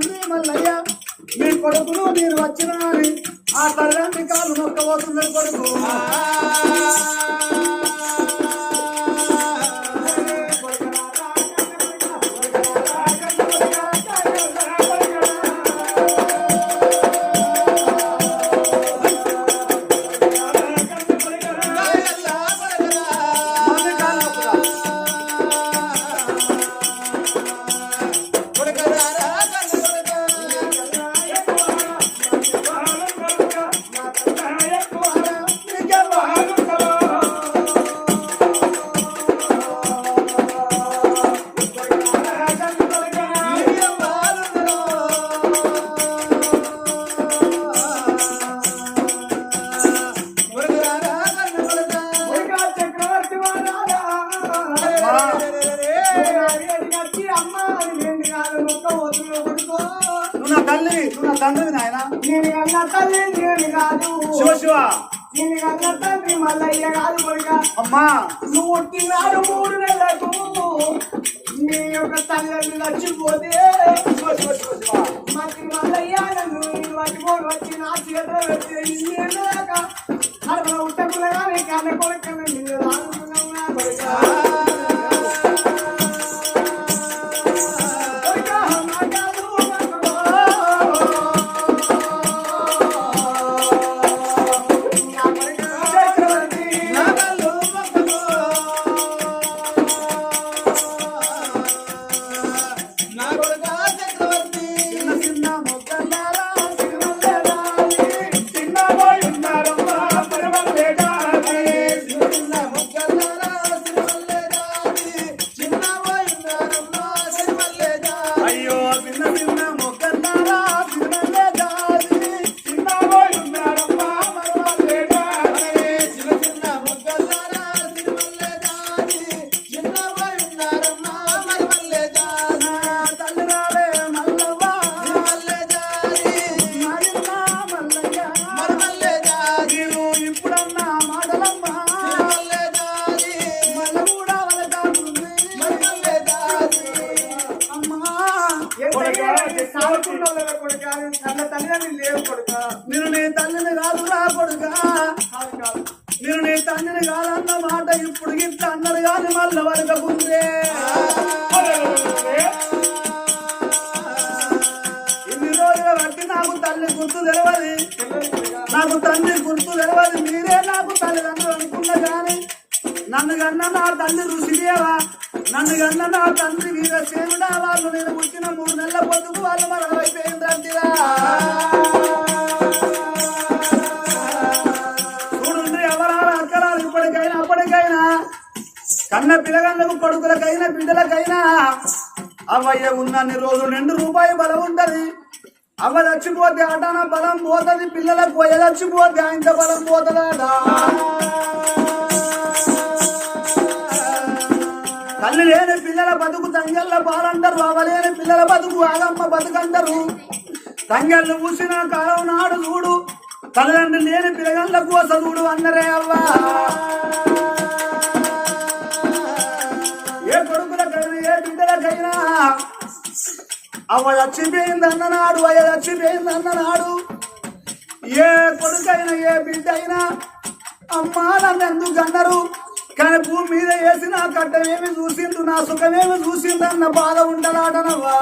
తండ్రి మల్లయ్య మీ కొడుకులు మీరు వచ్చిన ఆ తల్లి కాలు మొక్కబోతున్నారు కొడుకు. మల్లయ్య కాదు కొడుక అమ్మా. నువ్వు పుట్టినాడు మూడు నెలలకు నీ యొక్క తల్లి చచ్చిపోతే మంత్రి మల్లయ్య నన్ను వచ్చి నా చేతిలో కొడుకు నిన్ను రానుకున్నా కొడుక నేను కాదన్న మాట ఇప్పుడు గిట్ల అన్నారు కానీ మళ్ళీ వరకు ఇన్ని రోజులు బట్టి నాకు తల్లి గుర్తు తెలవది. నాకు తండ్రి గుర్తు తెలవది. మీరే నాకు తల్లిదండ్రులు అనుకున్నా కానీ నన్ను కన్నా నా తల్లి ఋషిదేవా. నన్ను కన్నా నా తండ్రి వీరసేనుడా. వాళ్ళు నేను పుట్టిన కన్న కొడుకులకైనా బిడ్డలకైనా అవయ్య ఉన్నన్ని రోజులు రెండు రూపాయి బలం ఉంటది. అవ్వ చచ్చిపోతే అటాన బలం పోతది పిల్లలకు పోయే చచ్చిపోతే ఆయన బలం పోతుందా? తల్లి లేని పిల్లల బతుకు తంగెళ్ళ పాలంటారు అవలేని పిల్లల బతుకు ఆగమ్మ బతుకంటారు. తంగెళ్ళు పూసిన కాలం నాడు చూడు తల్లిదండ్రులు లేని పిల్లగళ్ళ కోసం చూడు అందరే అవ్వా. అవ అవ్వ చచ్చిపోయింది అన్ననాడు అయ్య చచ్చిపోయింది అన్ననాడు ఏ కొడుకైనా ఏ బిడ్డ అయినా అమ్మా నన్ను ఎందుకు అన్నారు కానీ భూమి మీద వేసిన కట్టమేమి చూసిండు నా సుఖమేమి చూసిండు అన్న బాధ ఉండలాడనవా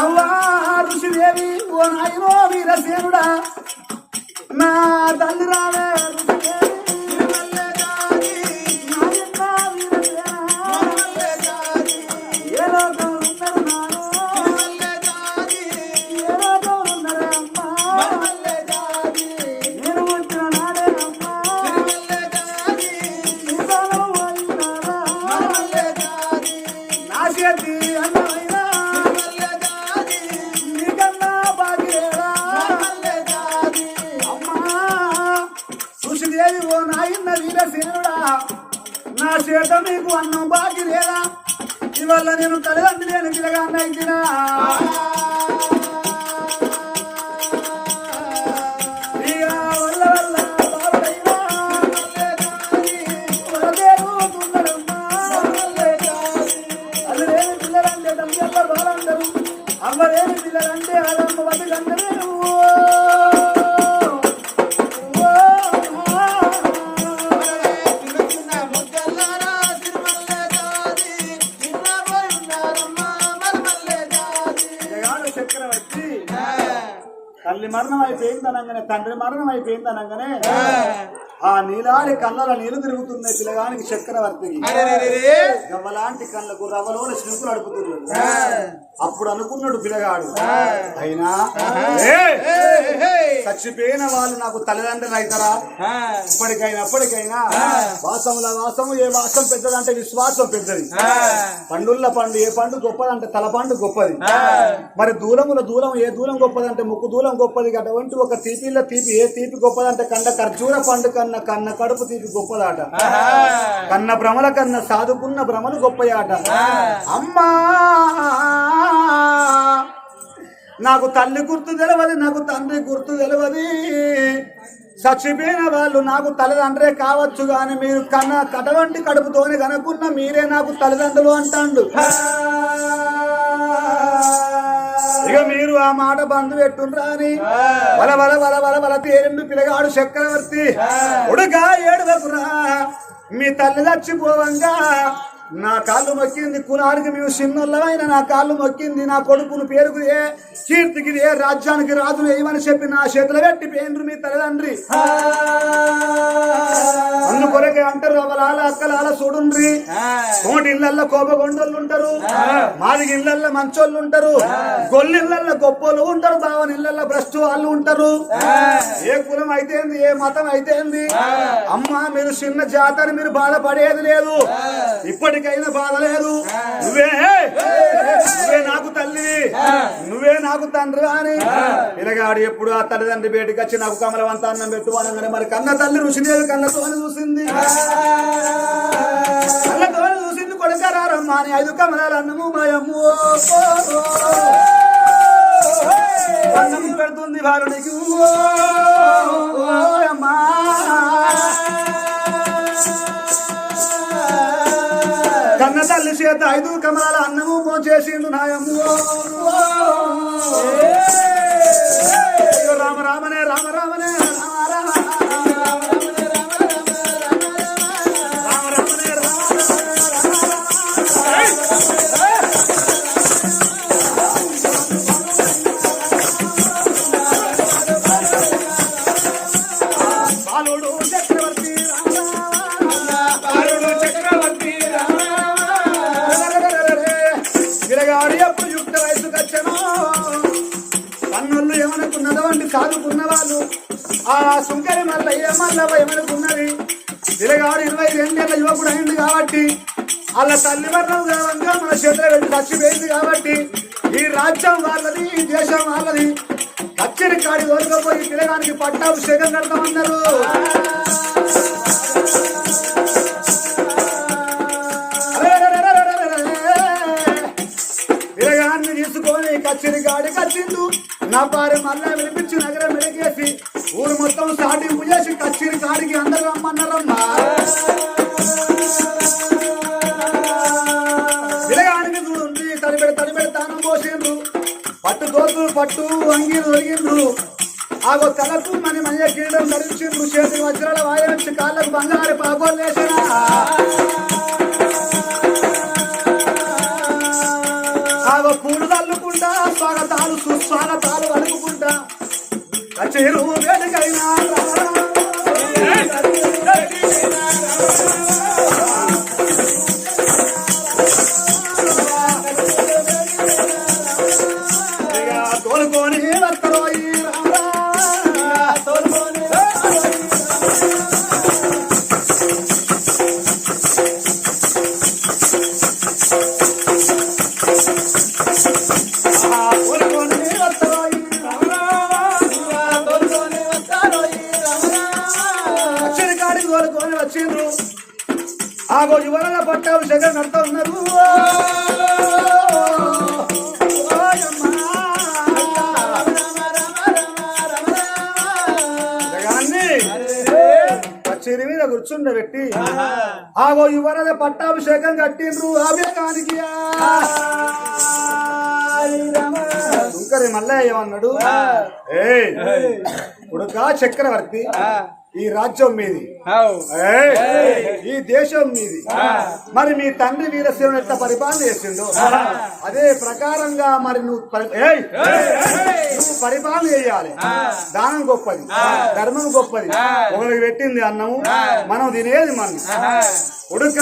అవ్వా ఋషిదేవి ఓ నాయనో వీరసేనుడా. నా తల్లి రావే చేత మీకు అన్నం బాకి లేదా? ఇవాళ నేను తల్లిదండ్రులు నేను తిరగా అన్నైతినా తల్లి మరణం అయిపోయింది అనగానే తండ్రి మరణం అయిపోయింది అనగానే ఆ నీలాడి కళ్ళల నీళ్ళు తిరుగుతున్నాయి పిల్లగానికి చక్రవర్తికి గవ్వలాంటి కళ్ళకు రవ్వలోని శిల్పులు అడుపుతున్నాడు అప్పుడు అనుకున్నాడు పిల్లగాడు అయినా చచ్చిపోయిన వాళ్ళు నాకు తల్లిదండ్రులు అవుతారా? ఇప్పటికైనా ఎప్పటికైనా వాసముల వాసము ఏ వాసం పెద్దదంటే విశ్వాసం పెద్దది. పండుల్ల పండు ఏ పండు గొప్పదంటే తల పండు గొప్పది. మరి దూలముల దూలం ఏ దూలం గొప్పదంటే ముక్కు దూలం గొప్పది అటువంటి ఒక తీపిల తీపి ఏ తీపి గొప్పదంటే కన్న ఖర్జూర పండు కన్న కన్న కడుపు తీపి గొప్పదాట. కన్న భ్రమల కన్న సాదుకున్న భ్రమలు గొప్పయాట. అమ్మా! నాకు తల్లి గుర్తు తెలవది నాకు తండ్రి గుర్తు తెలవది. చచ్చిపోయిన వాళ్ళు నాకు తల్లిదండ్రే కావచ్చు గాని మీరు కన్న కటవంటి కడుపుతోనే కనుక్కున్న మీరే నాకు తల్లిదండ్రులు అంటాండు. ఇక మీరు ఆ మాట బంధు పెట్టుండ్రా అని. వల వల వల వల వల తేరిండు పిల్లగాడు చక్రవర్తి. ఉడుగా ఏడువకురా మీ తల్లి చచ్చిపోవంగా నా కాళ్ళు మొక్కింది కులానికి మేము చిన్నోళ్ళమైన నా కాళ్ళు మొక్కింది నా కొడుకును పేరుకు ఏ కీర్తికి ఏ రాజ్యానికి రాజును ఏమని చెప్పి నా చేతులు పెట్టి పేండ్రు మీ తల్లిదండ్రి. అందుకొరకే అంటారు అవలాల అక్కలాల చూడుండ్రి. కోటి ఇళ్ళల్లో కోపగొండోళ్ళు ఉంటారు. మాది ఇళ్ళల్లో మంచోళ్ళు ఉంటారు. గొల్లిళ్ళల్లో గొప్పోళ్ళు ఉంటారు. బావని ఇళ్ళల్లో భ్రష్టు వాళ్ళు ఉంటారు. ఏ కులం అయితేంది ఏ మతం అయితేంది అమ్మ మీరు చిన్న జాతర మీరు బాధపడేది లేదు. ఇప్పటికైనా బాధ లేదు నువ్వే నువ్వే నాకు తల్లి. నువ్వే నాకు తండ్రి అని. ఇలాగాడు ఎప్పుడు ఆ తల్లిదండ్రి బయటికి వచ్చి నాకు కమలవంత అన్నం పెట్టు అనగానే మరి కన్న తల్లి రుచిలేదు కన్నతో చూసింది. కళ్ళతో చూసింది కొడుకరారమ్మా అని ఐదు కమలాలు అన్నము మాయమ్ము. అన్నము పెడుతుంది బాలునికి అమ్మా. తల్లి చేత ఐదు కమలాల అన్నము మోచేసిండు నాయమ్ము రామ రామనే రామ రామనే సుంకరి మల్ల ఏమల్ల ఏమనుకున్నది? తిరగాడు ఇరవై రెండేళ్ళ యువకుడు అయింది కాబట్టి వాళ్ళ తల్లి వర్ణంగా మన చేతిలో వెళ్ళి చచ్చిపోయింది కాబట్టి ఈ రాజ్యం వాళ్ళది ఈ దేశం వాళ్ళది. కచ్చరి కాడి దొరకపోయి తిరగానికి పట్టాభిషేకం కడతామన్నారు. విరగాన్ని తీసుకొని కచ్చిరి గాడి కచ్చిండు నా భార్య మళ్ళా పట్టు వంగి తొలగిండ్రు ఆగో తలకు మన మయ్య కిరీటం ధరించిండ్రు. చేతి వజ్రాల వాయించి కాళ్ళకు బంగారు పాగోలు వేసినా ఆగో పూలు తల్లుకుంటా స్వాగతాలు సుస్వాగతాలు అడుగుకుంటా. కచేరు వేడుకైనా అక్షరి తోలుకొని వచ్చిండ్రు. ఆగో యువల పట్టాభిషేకం నడుతూ ఉన్నారు. మీద కూర్చుండబెట్టి ఆగో యువరాజ పట్టాభిషేకం కట్టిండ్రు అభిషేకానికి. శంకరి మల్లయ్య ఏమన్నాడు? ఏయ్ ఉడకా చక్రవర్తి. ఈ రాజ్యం మీది. ఈ దేశం మీది. మరి మీ తండ్రి వీరశివుని ఎట్లా పరిపాలన చేసిండు? అదే ప్రకారంగా మరి నువ్వు పరిపాలన చేయాలి. దానం గొప్పది. ధర్మం గొప్పది. ఒకరికి పెట్టింది అన్నము. మనం తినేది మనం. ఉడుక.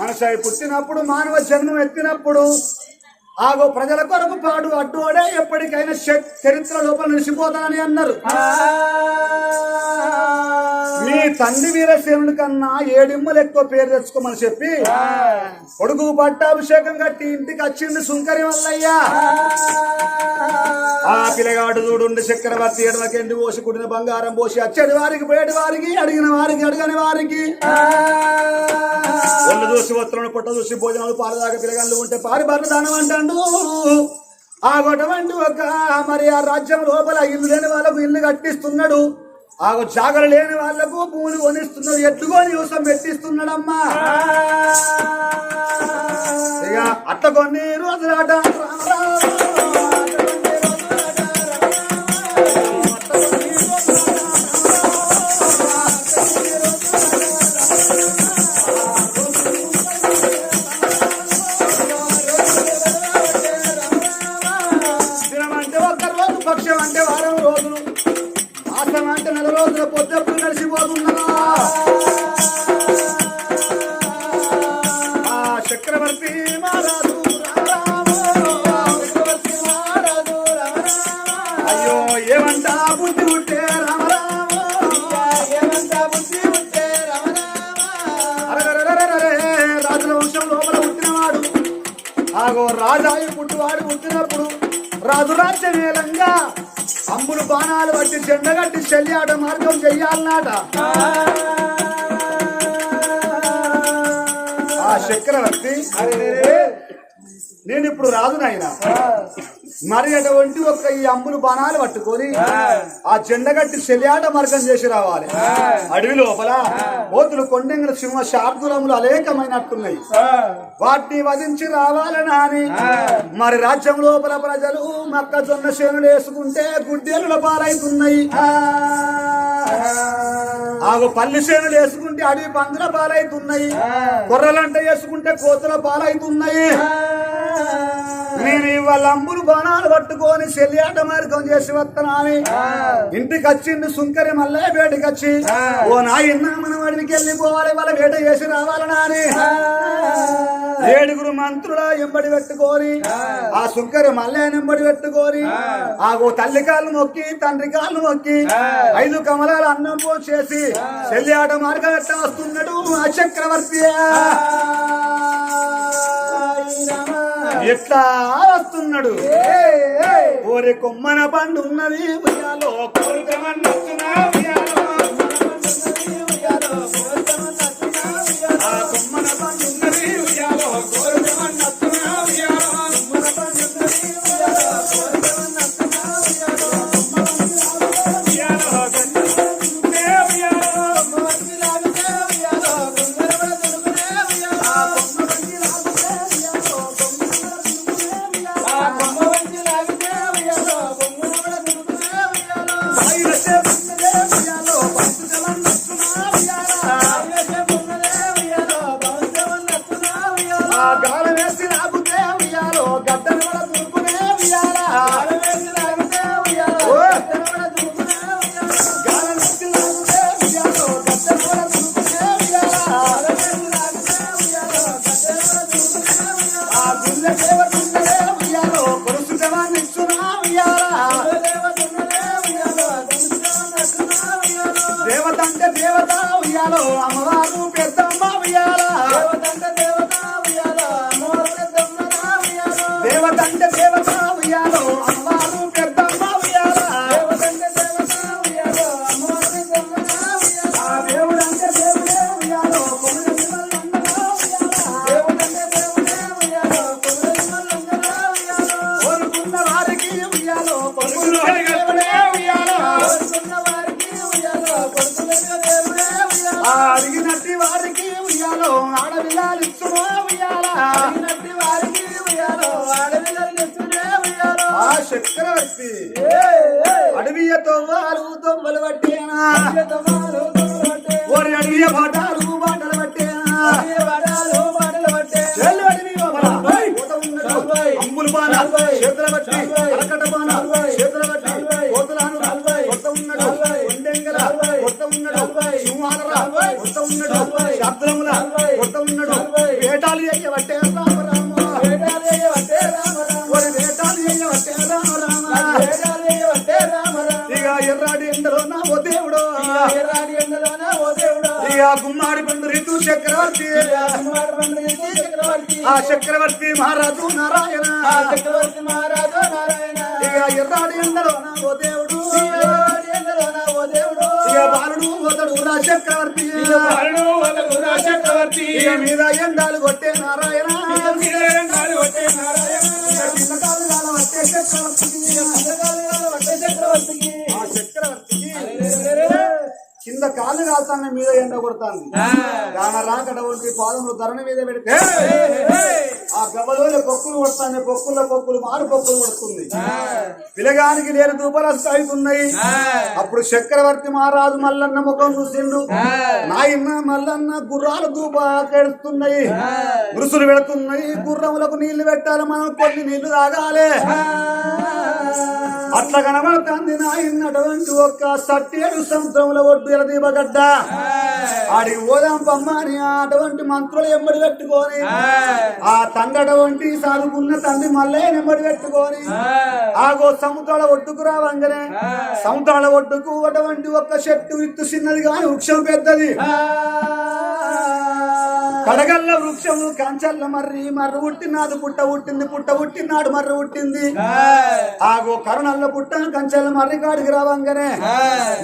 మనిషి పుట్టినప్పుడు మానవ జన్మం ఎత్తినప్పుడు ఆగో ప్రజల కొరకు పాడు అడ్డోడే ఎప్పటికైనా చరిత్ర లోపల నిలిచిపోతానని అన్నారు. మీ తండ్రి వీరసేనుడి కన్నా ఏడిమ్మలు ఎక్కువ పేరు తెచ్చుకోమని చెప్పి కొడుకు పట్టాభిషేకం కట్టి ఇంటికి వచ్చింది సుంకరి వల్లయ్యా. ఆ. పిల్లగాడు చూడుండి చక్రవర్తి ఎడమకెండి పోసి కుడిన బంగారం పోసి అచ్చడి వారికి పోయేటి వారికి అడిగిన వారికి అడగని వారికి. కళ్ళు చూసి వస్త్రం పొట్ట చూసి భోజనాలు పాలు దాకా పిల్లగాళ్ళు ఉంటే పారి బారు దానం అంటాడు. ఆ గొడవంటి ఒక మరి ఆ రాజ్యం లోపల ఇల్లు లేని వాళ్ళకు ఇల్లు కట్టిస్తున్నాడు. ఆ జాగర లేని వాళ్ళకు భూములు కొనిస్తున్నాడు. ఎట్లు నివసం పెట్టిస్తున్నాడమ్మా. ఇక అట్ట కొన్ని రోజులాట పక్షం అంటే వారం రోజులు. మాసం అంటే నెల రోజుల. పొద్దు నడిచిపోతున్నా బాణాలు పట్టి చెండగట్టి చెల్లాట మార్గం చెయ్యాలన్నాట. ఆ చక్రవర్తి నేను ఇప్పుడు రాజునైనా మరి అటువంటి ఒక ఈ అంబులు బాణాలు పట్టుకొని ఆ జెండగట్టి శల్యాట మార్గం చేసి రావాలి. అడవి లోపల కోతులు కొండెంగుల సింహ శార్దులములు అనేకమైనట్టున్నాయి వాటిని వధించి రావాలని అని మరి రాజ్యం లోపల ప్రజలు మొక్కజొన్న చేనులు వేసుకుంటే గుడ్డేలుల పాలవుతున్నాయి ఆగు పల్లి చేనులు వేసుకుంటే అడవి పందుల పాలవుతున్నాయి కొర్రలంట వేసుకుంటే కోతుల పాలవుతున్నాయి love. నేను ఇవాళ అంబులు బాణాలు పట్టుకొని చెల్లియాట మార్గం చేసి వస్తున్నాని. ఇంటికి వచ్చిండు సుంకరి మళ్ళీ వేటకి వచ్చి ఓ నాయన్న మనం అడవికి వెళ్ళిపోవాలి వాళ్ళ వేట చేసి రావాలనా అని ఏడుగురు మంత్రుల ఎంబడి పెట్టుకొని ఆ. సుంకరి మల్లె ఎంబడి పెట్టుకొని ఆ. ఓ తల్లి కాళ్ళు మొక్కి తండ్రి కాళ్ళు మొక్కి ఐదు కమలాలు అన్నం పోసేసి చెల్లి ఆట మార్గం ఎట్లా వస్తున్నాడు ఆ చక్రవర్తి ఎట్లా వస్తున్నాడు ఓరి కొమ్మన పండు ఉన్నది ఉయ్యాలో కోరికమన్నొచ్చునా ఉయ్యాలో. అడిగినట్టి వారికి ఉయ్యాలో ఆడపిల్లలు ఇస్తున్నా ఉయ్యాలా అడిగినట్టి వారికి ఉయ్యాలో ఆడపిల్లలు ఇస్తున్నా ఉయ్యాలో ఆ చక్రవర్తి అడవియతో మారుతో మలవట్టేనా ఓరి కొత్త ఉన్నాడు. సింహాలరా కొత్త ఉన్నాడు. శబ్దముల కొత్త ఉన్నాడు. వేటాలు అయ్య వట్టే రామ రామ ఓరి వేటాలు అయ్య వట్టే రామ రామ ఇక ఎర్రాడి ఎండలో నా ఓ దేవుడు. ఇక గుమ్మాడి పండు రితు చక్రవర్తి. ఆ చక్రవర్తి మహారాజు నారాయణ. చక్రవర్తి మహారాజు నారాయణ. ఇక ఎర్రాడి ఎండలో నా ఓ దేవుడు. చక్రవర్తి చక్రవర్తి మీద ఎండాలు కొట్టే నారాయణ. కింద కాలు కాలం వచ్చే చక్రవర్తికి కింద కాలు కాల్తాన్ని మీద ఎండ కొడతాంది. దాన రాకడ వంటి పాదములు ధరణ మీద పెడితే ఆ గవ్వలో పొక్కులు కొడతాను పొక్కుల పొక్కులు మారు పొక్కులు కొడుతుంది. పిలగానికి లేని దూపరస్తు అవుతున్నాయి. అప్పుడు చక్రవర్తి మహారాజు మల్లన్న ముఖం చూసిండు. నాయన్న మల్లన్న గుర్రాలు దూప కెడుతున్నాయి మురుసులు పెడుతున్నాయి. గుర్రములకు నీళ్ళు పెట్టాలి మనం కొన్ని నీళ్ళు తాగాలి. అట్లా కనబడుతుంది నాయన్నటువంటి ఒక్క సట్టేడు సముద్రముల ఒడ్డు ఎలదీపగడ్డ ఆడికి పోదాం పమ్మ అని అటువంటి మంత్రులు ఎమ్మడి పెట్టుకొని ఆ. తండ్రి సాదుకున్న తండ్రి మళ్ళీ నెమ్మడి పెట్టుకొని ఆగో సముద్రాల ఒడ్డుకు రావంగనే సముద్రాల ఒడ్డుకు అటువంటి ఒక్క చెట్టు విత్తు చిన్నది కాని వృక్షం పెద్దది. కడగల్ల వృక్షము కంచల్ల మర్రి మర్రి పుట్టినాడు పుట్ట పుట్టింది పుట్ట పుట్టినాడు మర్రి పుట్టింది ఆగో కరుణల్ల పుట్ట కంచెల మర్రి కాడికి రావంగానే.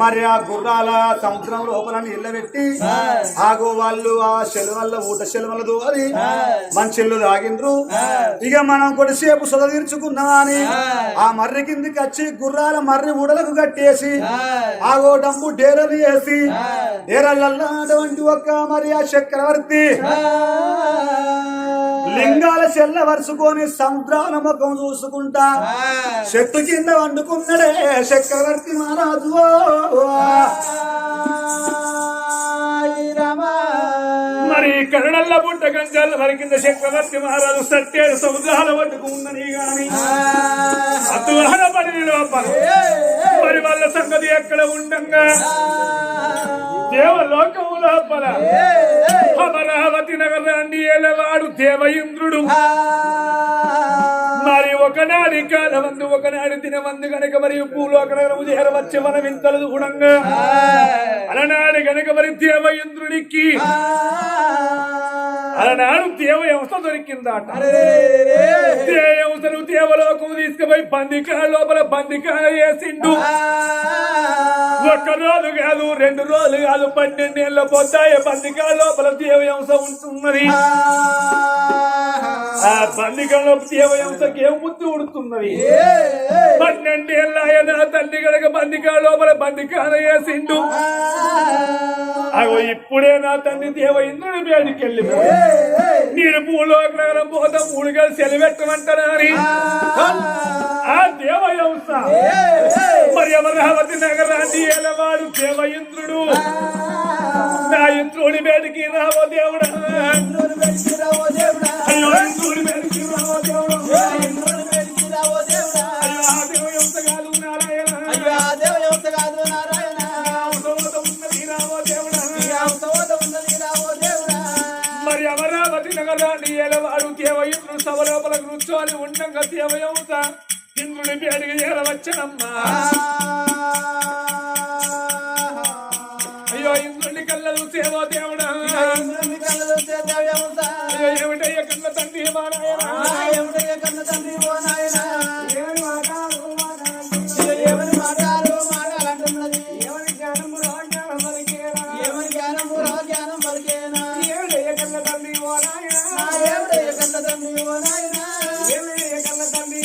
మరి ఆ గుర్రాల సముద్రం లోపల నీళ్ళ పెట్టి ఆగో వాళ్ళు ఆ శెలవల్ల ఊట శెలవల్ల దూరి మంచిళ్ళు తాగిండ్రు. ఇక మనం కొద్దిసేపు సొద తీర్చుకున్నామని ఆ మర్రి కిందికి వచ్చి గుర్రాల మర్రి ఊడలకు కట్టేసి ఆగో డమ్ము డేరలు వేసి డేరలల్లా అటువంటి ఒక్క మరి ఆ చక్రవర్తి లింగాల చెల్ల వరుసుకొని సముద్రాల ముఖం చూసుకుంటా. చెట్టు కింద వండుకున్నాడే చక్రవర్తి మహారాజు. మరి కరుణల్ల పుట్ట కంచాల వరకింద చక్రవర్తి మహారాజు సత్యేడు సముద్రాల పట్టుకు ఉందని గాని అతుహన పడి లోపల. మరి వాళ్ళ సంగతి ఎక్కడ ఉండంగా? దేవలోకము లోపల. అమరావతి నగరాన్ని ఎలవాడు దేవ ఇంద్రుడు ఒకనాడి కాలమందు ఒకనాడు దినమందు గనక మరియు భూలోక నగరము చేరవచ్చే మన వింతలు గుణంగా. అలనాడు గనక మరి దేవ ఇంద్రుడికి అలనాడు దేవ వ్యవస్థ దొరికిందట దేవతలు దేవలోకము తీసుకుపోయి బందికా లోపల బందికా వేసిండు. ఒక్క రోజు కాదు రెండు రోజులు కాదు పన్నెండేళ్ళ పొద్దాయ బందికా లోపల దేవయంస ఉంటున్నది. ఆ బందికలో దేవయంసకి ఏం ముద్దు ఉడుతున్నది పన్నెండేళ్ళ ఆయన తల్లి గడక బందికా లోపల బందికాన వేసిండు. అగో ఇప్పుడే నా తండ్రి దేవ ఇంద్రుడి బయటికి వెళ్ళి నేను భూలోక పోతా మూడుగా సెలవెట్టమంటానని ఆ. దేవయంస మరి అమరావతి నగరాన్ని ఏలవాడు దేవ ఇంద్రుడు నా ఇంద్రుడి బయటికి రావో దేవుడా. అయ్యో ఇంద్రుడి బయటికి రావో దేవుడా. మరి అమరావతి నగరాన్ని ఏలవాడు దేవ ఇంద్రుడు సభ లోపల కూర్చొని ఉండంగా దేవయంస ఇంద్రుడి బయటికి చేరవచ్చనమ్మా అయ్యో ఇంద్రుడి కళ్ళలు సేవో దేవుడా. ఏమిటయ్య కన్న తండ్రి మా నాయనా? తండ్రి ఓ నాయన కన్న తండ్రి